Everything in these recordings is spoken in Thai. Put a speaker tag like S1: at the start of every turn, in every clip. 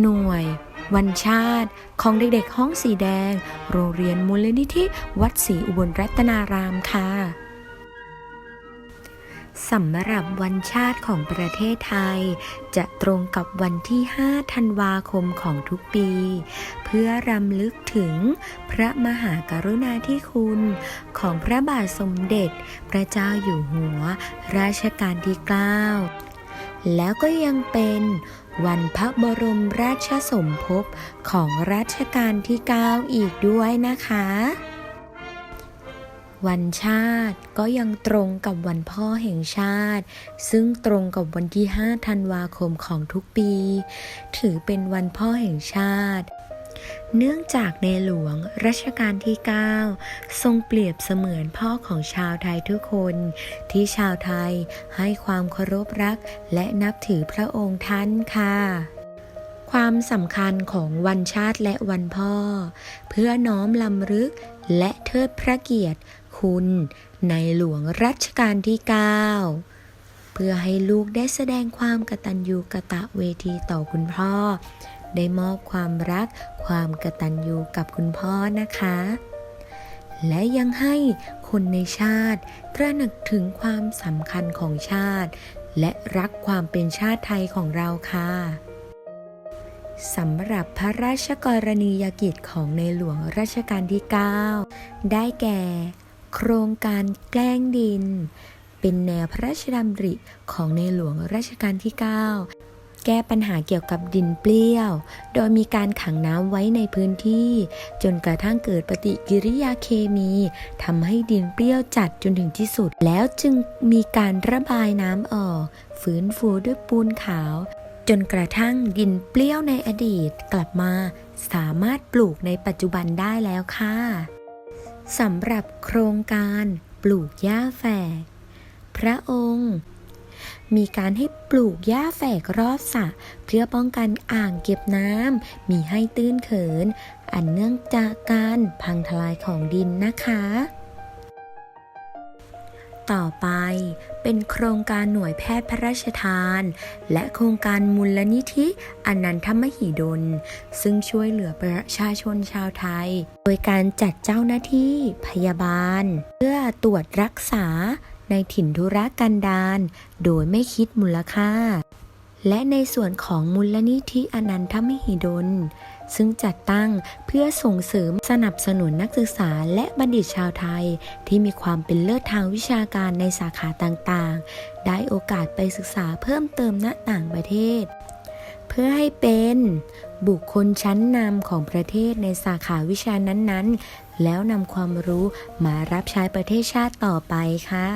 S1: หน่วย วันชาติ ของเด็กๆห้องสีแดง โรงเรียนมูลนิธิวัดศรีอุบลรัตนารามค่ะสำหรับวันชาติของประเทศไทย จะตรงกับวันที่ 5 ธันวาคมของทุกปี เพื่อรำลึกถึงพระมหากรุณาธิคุณ ของพระบาทสมเด็จ พระเจ้าอยู่หัวรัชกาลที่ 9 แล้วก็ยังเป็น วันพระบรมราชสมภพของรัชกาลที่ 9 อีกด้วยนะคะ วันชาติก็ยังตรงกับวันพ่อแห่งชาติ ซึ่งตรงกับวันที่ 5 ธันวาคมของทุกปี ถือเป็นวันพ่อแห่งชาติ เนื่องจากในหลวงรัชกาลที่ 9 ทรงเปรียบเสมือนพ่อของชาวไทยทุกคน ที่ชาวไทยให้ความเคารพรักและนับถือพระองค์ท่านค่ะความสำคัญของวันชาติและวันพ่อ เพื่อน้อมลำลึกและเทิดพระเกียรติคุณในหลวงรัชกาลที่ 9 เพื่อให้ลูกได้แสดงความกตัญญูกะตะเวทีต่อคุณพ่อ ได้มอบความรัก ความกตัญญูกับคุณพ่อนะคะ และยังให้คนในชาติ ตระหนักถึงความสำคัญของชาติ และรักความเป็นชาติไทยของเราค่ะสำหรับพระราชกรณียกิจของในหลวงรัชกาลที่ 9 ได้แก่ โครงการแกล้งดิน เป็นแนวพระราชดำริของในหลวงรัชกาลที่ 9 แก้ปัญหาเกี่ยวกับดินเปรี้ยว โดยมีการขังน้ำไว้ในพื้นที่ จนกระทั่งเกิดปฏิกิริยาเคมีทำให้ดินเปรี้ยวจัดจนถึงที่สุด แล้วจึงมีการระบายน้ำออก ฟื้นฟูด้วยปูนขาว จนกระทั่งดินเปรี้ยวในอดีตกลับมาสามารถปลูกในปัจจุบันได้แล้วค่ะสำหรับโครงการปลูกหญ้าแฝกพระองค์ มีการให้ปลูกหญ้าแฝกรอบสระเพื่อป้องกันอ่างเก็บน้ำ มีให้ตื้นเขิน อันเนื่องจากการพังทลายของดินนะคะ ต่อไปเป็นโครงการหน่วยแพทย์พระราชทาน และโครงการมูลนิธิอนันทมหิดล ซึ่งช่วยเหลือประชาชนชาวไทย โดยการจัดเจ้าหน้าที่พยาบาล เพื่อตรวจรักษา ในถิ่นธุรกันดารโดยไม่คิดมูลค่า และในส่วนของมูลนิธิอนันทมหิดล ซึ่งจัดตั้งเพื่อส่งเสริมสนับสนุนนักศึกษาและบัณฑิตชาวไทย ที่มีความเป็นเลิศทางวิชาการในสาขาต่างๆ ได้โอกาสไปศึกษาเพิ่มเติมณต่างประเทศ เพื่อให้เป็นบุคคลชั้นนำของประเทศในสาขาวิชานั้นๆ แล้วนำความรู้มารับใช้ประเทศชาติต่อไปค่ะ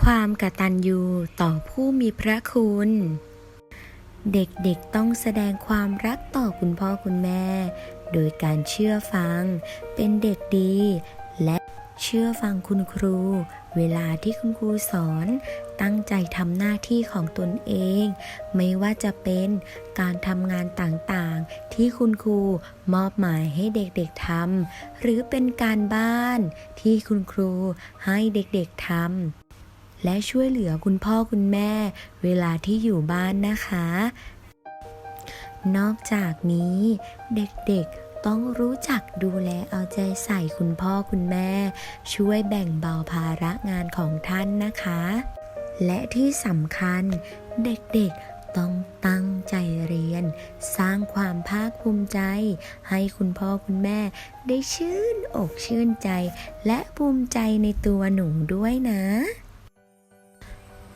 S1: ความกตัญญูต่อผู้มีพระคุณ เด็กๆต้องแสดงความรักต่อคุณพ่อคุณแม่ โดยการเชื่อฟัง เป็นเด็กดี เชื่อฟังคุณครู เวลาที่คุณครูสอน ตั้งใจทำหน้าที่ของตนเอง ไม่ว่าจะเป็นการทำงานต่างๆ ที่คุณครูมอบหมายให้เด็กๆทำหรือเป็นการบ้านที่คุณครูให้เด็กๆทำและช่วยเหลือคุณพ่อคุณแม่ เวลาที่อยู่บ้านนะคะ นอกจากนี้เด็กๆ ต้องรู้จักดูแลเอาใจใส่คุณพ่อคุณแม่ ช่วยแบ่งเบาภาระงานของท่านนะคะ และที่สำคัญเด็กๆต้องตั้งใจเรียน สร้างความภาคภูมิใจ ให้คุณพ่อคุณแม่ได้ชื่นอกชื่นใจ และภูมิใจในตัวหนูด้วยนะ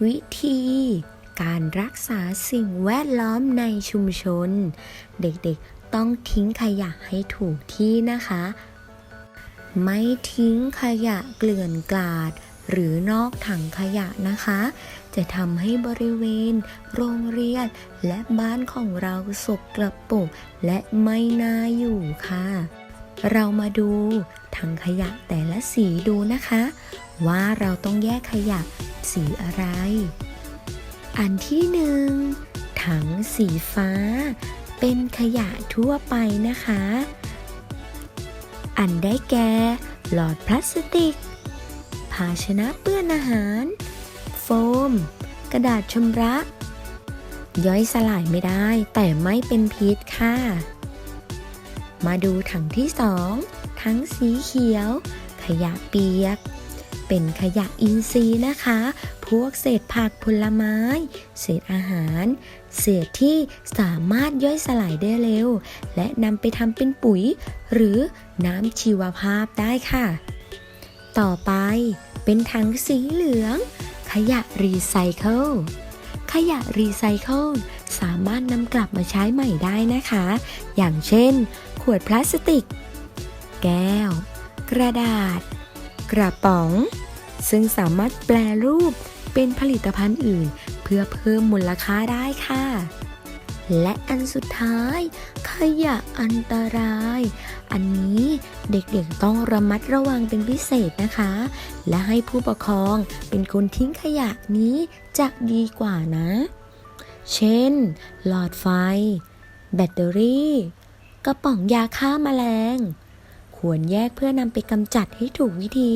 S1: วิธีการรักษาสิ่งแวดล้อมในชุมชน เด็กๆ ต้องทิ้งขยะให้ถูกที่นะคะ ไม่ทิ้งขยะเกลื่อนกลาด หรือนอกถังขยะนะคะ จะทำให้บริเวณ โรงเรียน และบ้านของเราสกกระปรกและไม่น่าอยู่ค่ะ เรามาดูถังขยะแต่ละสีดูนะคะ ว่าเราต้องแยกขยะสีอะไร อันที่หนึ่งถังสีฟ้า เป็นขยะทั่วไปนะคะ อันได้แก่ หลอดพลาสติก ภาชนะเปื้อนอาหาร โฟม กระดาษชำระ ย่อยสลายไม่ได้แต่ไม่เป็นพิษค่ะ มาดูถังที่สองถังสีเขียว ขยะเปียก เป็นขยะอินทรีย์นะคะ วกเศษผักผลไม้ เศษอาหาร เศษที่สามารถย่อยสลายได้เร็ว และนำไปทำเป็นปุ๋ย หรือน้ำชีวภาพได้ค่ะ ต่อไปเป็นถังสีเหลือง ขยะรีไซเคิลขยะรีไซเคิลสามารถนำกลับมาใช้ใหม่ได้นะคะ อย่างเช่น ขวดพลาสติก แก้ว กระดาษ กระป๋อง ซึ่งสามารถแปลรูป เป็นผลิตภัณฑ์อื่น เพื่อเพิ่มมูลค่าได้ค่ะ และอันสุดท้าย ขยะอันตราย อันนี้เด็กๆต้องระมัดระวังเป็นพิเศษนะคะ และให้ผู้ปกครองเป็นคนทิ้งขยะนี้จะดีกว่านะ เช่น หลอดไฟ แบตเตอรี่ กระป๋องยาฆ่าแมลงควรแยกเพื่อนำไปกำจัดให้ถูกวิธี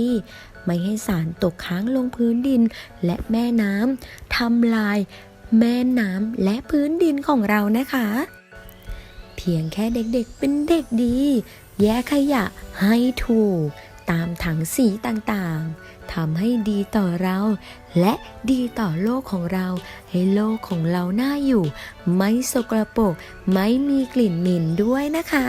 S1: ไม่ให้สารตกค้างลงพื้นดินและแม่น้ำทำลาย แม่น้ำและพื้นดินของเรานะคะ เพียงแค่เด็กๆเป็นเด็กดี แยกขยะให้ถูก ตามถังสีต่างๆทำให้ดีต่อเรา และดีต่อโลกของเรา ให้โลกของเราน่าอยู่ ไม่สกรปรกไม่มีกลิ่นเหม็นด้วยนะคะ